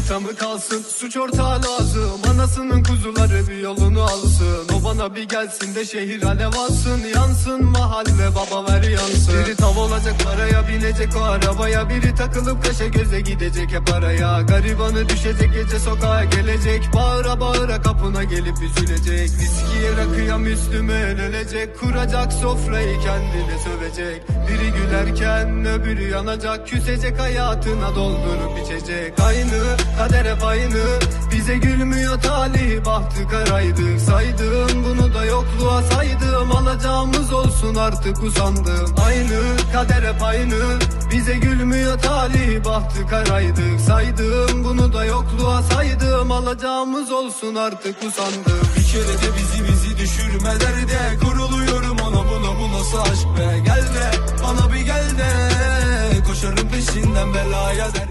manita mı kalsın? Suç ortağı lazım. Anasının kuzuları bir yolunu alsın. O bana bir gelsin de şehir alev alsın. Yansın mahalle baba ver yansın. Biri tav olacak paraya binecek. O arabaya Biri takılıp kaşa göze gidecek. Hep araya Garibanı düşecek gece sokağa gelecek. Bağıra bağıra kapına gelip üzülecek. Viskiye rakıya Müslüme ölecek Kuracak sofrayı kendine sövecek. Biri gülerken öbürü yanacak. Küsecek hayatına doldurup içecek. Aynı kadere aynı. Bize gülmüyor talih bahtı karaydık Saydım bunu da yokluğa saydım. Alacağımız olsun artık usandım. Aynı kader hep aynı. Bize gülmüyor talih bahtı karaydık Saydım bunu da yokluğa saydım. Alacağımız olsun artık usandım. Bir kere de bizi bizi düşürme derde. Kuruluyorum ona buna bu nasıl aşk be? Gel de bana bir gel de. Koşarım peşinden belaya derde